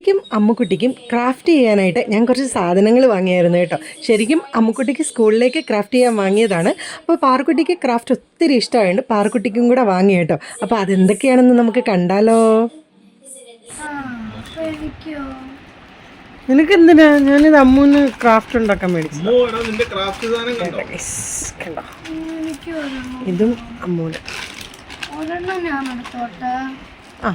ശരിക്കും അമ്മുക്കുട്ടിക്കും ക്രാഫ്റ്റ് ചെയ്യാനായിട്ട് ഞാൻ കുറച്ച് സാധനങ്ങൾ വാങ്ങിയായിരുന്നു കേട്ടോ. ശരിക്കും അമ്മുക്കുട്ടിക്ക് സ്കൂളിലേക്ക് ക്രാഫ്റ്റ് ചെയ്യാൻ വാങ്ങിയതാണ്. അപ്പോൾ പാറക്കുട്ടിക്ക് ക്രാഫ്റ്റ് ഒത്തിരി ഇഷ്ടമായതുകൊണ്ട് പാറക്കുട്ടിക്കും കൂടെ വാങ്ങി കേട്ടോ. അപ്പോൾ അതെന്തൊക്കെയാണെന്ന് നമുക്ക് കണ്ടാലോ? നിനക്ക് എന്തിനാ? ഞാനിത് അമ്മൂന്ന് ക്രാഫ്റ്റ് ഉണ്ടാക്കാൻ മേടിച്ചു അമ്മോ, നിന്റെ ക്രാഫ്റ്റ് സാധനം കണ്ടോ? കണ്ടോ? എനിക്ക് ഒരെണ്ണം ഇതും അമ്മൂന് ആ.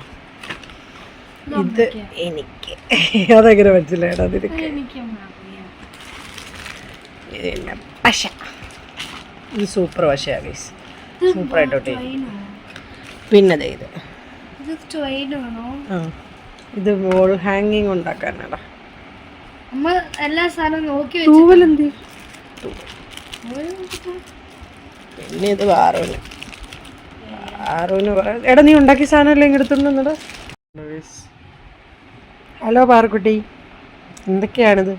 ഇത് എനിക്ക്. അതെങ്ങനെ മനസ്സിലായടാ നിനക്ക് പശ. ഇത് സൂപ്പർ പശയാണ് ഗൈസ്. സൂപ്പറായിട്ടോട്ടെ പിന്നെ ഇത്. ഇത് വോൾ ഹാങ്ങിങ് ഉണ്ടാക്കാനാടാ. അമ്മ എല്ലാ സാധനവും നോക്കി തൂവലെന്ത്? പിന്നെ ഇത് വാറൂന് വാറൂന് പറയാം എടാ നീ ഉണ്ടാക്കിയ സാധനം സാധനമല്ലേ ഇങ്ങെടുത്തുണ്ടെന്നടാ ഹലോ പാറക്കുട്ടി. എന്തൊക്കെയാണിത്?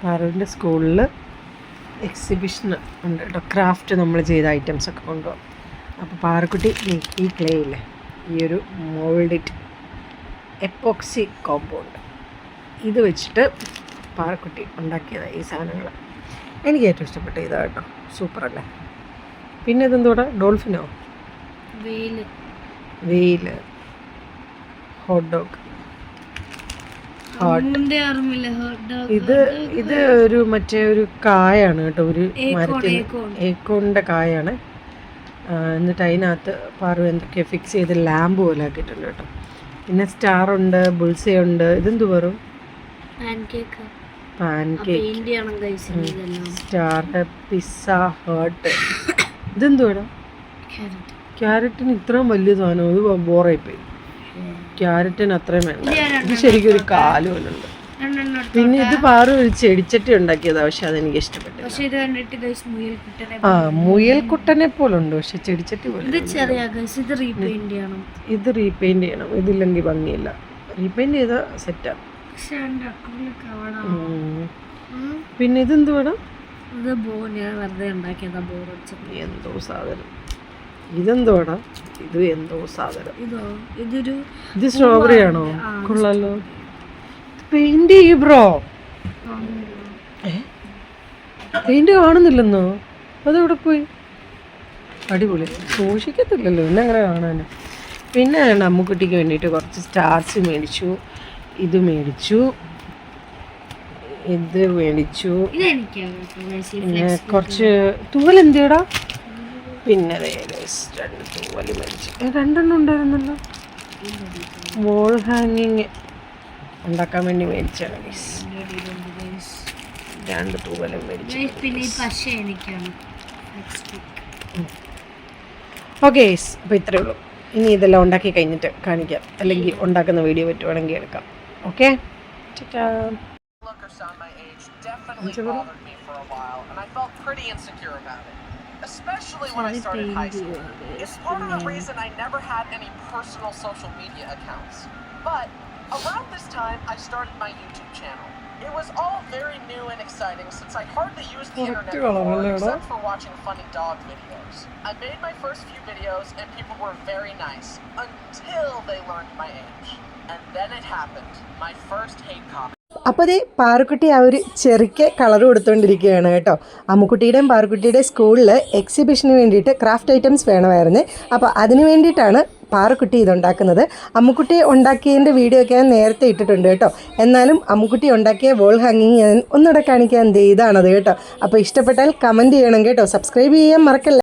പാറുവിന്റെ സ്കൂളിൽ എക്സിബിഷൻ ഉണ്ട് കേട്ടോ ക്രാഫ്റ്റ് നമ്മൾ ചെയ്ത ഐറ്റംസ് ഒക്കെ കൊണ്ടുപോകും അപ്പോൾ പാറക്കുട്ടി ഈ ക്ലേ ഇല്ലേ ഈ ഒരു മോൾഡിറ്റ് എപ്പോക്സി കോമ്പൗണ്ട് ഇത് വെച്ചിട്ട് പാറക്കുട്ടി ഉണ്ടാക്കിയതാണ് ഈ സാധനങ്ങൾ എനിക്ക് ഏറ്റവും ഇഷ്ടപ്പെട്ട ഇതാണ് കേട്ടോ സൂപ്പറല്ലേ പിന്നെ ഇതെന്തോടെ? ഡോൾഫിനോ വെയിൽ. വെയിൽ ഹോട്ട് ഡോഗ് ഇത് ഇത് ഒരു മറ്റേ ഒരു കായാണ് കേട്ടോ. ഒരു മരത്തിൽ ഏക്കോണിന്റെ കായാണ്. എന്നിട്ട് അതിനകത്ത് പാറു എന്തൊക്കെയോ ഫിക്സ് ചെയ്ത് ലാമ്പ് പോലെ ആക്കിയിട്ടുണ്ട് കേട്ടോ. പിന്നെ സ്റ്റാർ ഉണ്ട് ബുൾസേ ഉണ്ട്. ഇതെന്ത് പറയും സ്റ്റാർ പിസ്സ ഹേർട്ട് ഇതെന്ത് Carrot. ക്യാരറ്റിന് ഇത്രയും വലിയ സാധനം ഇത് ബോറായിപ്പോയി. ക്യാരറ്റിന് അത്രയും വേണ്ട. ഇത് ശരിക്കും ഒരു കാൽ പോലെ ഉണ്ട്. പിന്നെ ഇത് പാറു ഒരു ചെടിച്ചട്ടി ഉണ്ടാക്കിയതാ പക്ഷെ അതെനിക്ക് ഇഷ്ടപ്പെട്ടു ആ മുയൽ കുട്ടനെ ആ മുയൽക്കുട്ടനെ പോലെ ഉണ്ട് പക്ഷെ ചെടിച്ചട്ടി പോലെ ഇത് റീപെയിന്റ് ചെയ്യണം. ഇതില്ലെങ്കിൽ ഭംഗിയില്ല. റീപെയിന്റ് ചെയ്ത സെറ്റ് പിന്നെ ഇതെന്ത് അടിച്ചപ്പോൾ എന്തോ സാധനം. ഇതെന്തുവാടാ ഇത് എന്തോ സാധനം. ഇതോ? ഇതൊരു ഇത് സ്ട്രോബെറി ആണോ? കൊള്ളാലോ. പെയിന്റ് ചെയ്യൂ ബ്രോ പെയിന്റ് കാണുന്നില്ലെന്നോ? അതെവിടെ പോയി? അടിപൊളി. സൂക്ഷിക്കത്തില്ലല്ലോ പിന്നെ അങ്ങനെ കാണാൻ പിന്നെ അമ്മുക്കുട്ടിക്ക് വേണ്ടിയിട്ട് കുറച്ച് സ്റ്റാർസ് മേടിച്ചു ഇത് മേടിച്ചു ഇത് മേടിച്ചു. പിന്നെ കുറച്ച് തൂവൽ എന്തിയടാ പിന്നെ രണ്ട് തൂവൽ മേടിച്ചു ഏ, രണ്ടെണ്ണം ഉണ്ടായിരുന്നല്ലോ. വോൾ ഹാങ്ങിങ് ഉണ്ടാക്കാൻ വേണ്ടി മേടിച്ചാണ് guys. രണ്ട് തൂവലും മേടിച്ചു. പിന്നെ പശ എനിക്കാണ്. നെക്സ്റ്റ് ഓക്കെ അപ്പോൾ ഇത്രയേ ഉള്ളൂ. ഇനി ഇതെല്ലാം ഉണ്ടാക്കി കഴിഞ്ഞിട്ട് കാണിക്കാം. അല്ലെങ്കിൽ ഉണ്ടാക്കുന്ന വീഡിയോ പറ്റുവാണെങ്കിൽ എടുക്കാം. Okay look or sound my age definitely bothered me for a while, and I felt pretty insecure about it. Especially when I started high school. It's part of the reason I never had any personal social media accounts. But around this time, I started my YouTube channel. It was all very new and exciting since I hardly used the internet before, except for watching funny dog videos. I made my first few videos, and people were very nice until they learned my age. And then it happened. My first hate comment. അപ്പോൾ അതേ പാറുക്കുട്ടി ആ ഒരു ചെറുക്ക് colour കൊടുത്തുകൊണ്ടിരിക്കുകയാണ് കേട്ടോ. അമ്മുക്കുട്ടിയുടെയും പാറുക്കുട്ടിയുടെയും സ്കൂളിൽ എക്സിബിഷന് വേണ്ടിയിട്ട് craft items വേണമായിരുന്നു. അപ്പോൾ അതിന് വേണ്ടിയിട്ടാണ് പാറുക്കുട്ടി ഇതുണ്ടാക്കുന്നത്. അമ്മുക്കുട്ടി ഉണ്ടാക്കിയതിന്റെ വീഡിയോ ഒക്കെ ഞാൻ നേരത്തെ ഇട്ടിട്ടുണ്ട് കേട്ടോ. എന്നാലും അമ്മുക്കുട്ടി ഉണ്ടാക്കിയ വോൾ ഹാങ്ങിങ് ഞാൻ ഒന്നുകൂടെ കാണിക്കാൻ ഇതാണത് കേട്ടോ. അപ്പോൾ ഇഷ്ടപ്പെട്ടാൽ കമന്റ് ചെയ്യണം കേട്ടോ. സബ്സ്ക്രൈബ് ചെയ്യാൻ മറക്കല്ല?